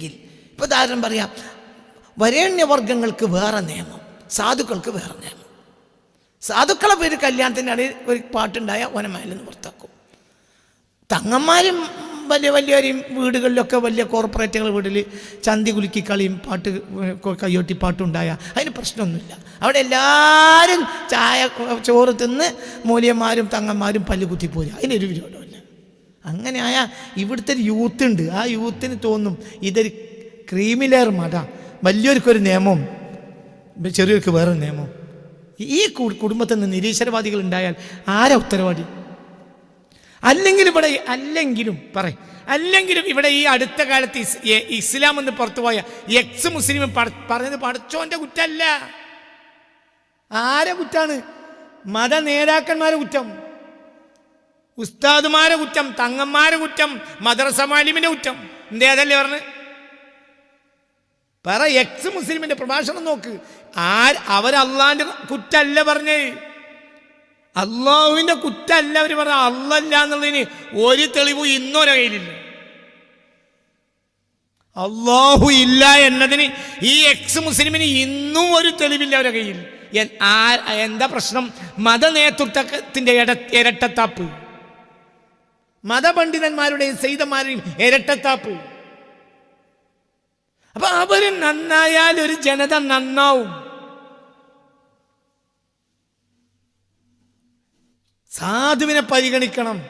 എങ്കിൽ ഇപ്പോൾ ഉദാഹരണം പറയാം വരേണ്യവർഗങ്ങൾക്ക് വേറെ നിയമം സാധുക്കൾക്ക് വേറെ നിയമം. സാധുക്കളെ പേര് കല്യാണത്തിന്റെ ഒരു പാട്ടുണ്ടായ ഓനമയിൽ നിന്ന് പുറത്താക്കും. തങ്ങന്മാരും വലിയ വലിയ വീടുകളിലൊക്കെ വലിയ കോർപ്പറേറ്റുകൾ വീട്ടിൽ ചന്തി കുലുക്കി കളിയും പാട്ട് കയ്യോട്ടി പാട്ടുണ്ടായ അതിന് പ്രശ്നമൊന്നുമില്ല. അവിടെ എല്ലാവരും ചായ ചോറ് തിന്ന് മൂല്യന്മാരും തങ്ങന്മാരും പല്ല് കുത്തിപ്പോരുക അതിനൊരു വിരോധമില്ല അങ്ങനെ ആയ ഇവിടുത്തെ ഒരു യൂത്ത് ഉണ്ട് ആ യൂത്തിന് തോന്നും ഇതൊരു ക്രീമിലെയർ മത വലിയൊരുക്കൊരു നിയമം. ചെറിയവർക്ക് വേറെ നിയമം. ഈ കുടുംബത്തിൽ നിന്ന് നിരീശ്വരവാദികൾ ഉണ്ടായാൽ ആരാ ഉത്തരവാദി? അല്ലെങ്കിൽ ഇവിടെ അല്ലെങ്കിലും പറയും. അല്ലെങ്കിലും ഇവിടെ ഈ അടുത്ത കാലത്ത് ഇസ്- ഇസ്ലാം എന്ന് പുറത്തുപോയ എക്സ് മുസ്ലിം പറഞ്ഞത് പഠിച്ചോന്റെ കുറ്റല്ല ആരെ കുറ്റാണ്? മത നേതാക്കന്മാരെ കുറ്റം. ഉസ്താദുമാരെ കുറ്റം തങ്ങന്മാരെ കുറ്റം മദ്രസമാലിമിന്റെ കുറ്റം. എന്തേ അതല്ലേ പറഞ്ഞ്? പറ എക്സ് മുസ്ലിമിന്റെ പ്രഭാഷണം നോക്ക്. ആര് അള്ളാന്റെ കുറ്റല്ല പറഞ്ഞേ. അള്ളാഹുവിന്റെ കുറ്റല്ല അവർ പറഞ്ഞ. അല്ലല്ല എന്നുള്ളതിന് ഒരു തെളിവ് ഇന്നൊരു കയ്യിലില്ല. അള്ളാഹു ഇല്ല എന്നതിന് ഈ എക്സ് മുസ്ലിമിന് ഇന്നും ഒരു തെളിവില്ല അവരുടെ കയ്യിൽ. എന്താ പ്രശ്നം? മതനേതൃത്വത്തിന്റെ ഇട ഇരട്ടത്താപ്പ്. മതപണ്ഡിതന്മാരുടെയും സൈതന്മാരുടെയും ഇരട്ടത്താപ്പ് അപ്പൊ അവർ നന്നായാൽ ഒരു ജനത നന്നാവും. സാധുവിനെ പരിഗണിക്കണം.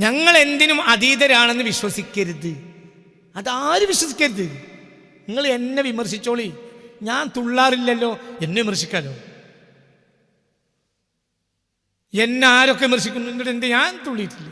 ഞങ്ങൾ എന്തിനും അതീതരാണെന്ന് വിശ്വസിക്കരുത്. അതാരും വിശ്വസിക്കരുത്? നിങ്ങൾ എന്നെ വിമർശിച്ചോളി. ഞാൻ തുള്ളാറില്ലല്ലോ എന്നെ വിമർശിക്കാലോ? എന്നെ ആരൊക്കെ വിമർശിക്കുന്നു? എന്നിട്ട് എന്ത് ഞാൻ തുള്ളിയിട്ടില്ല.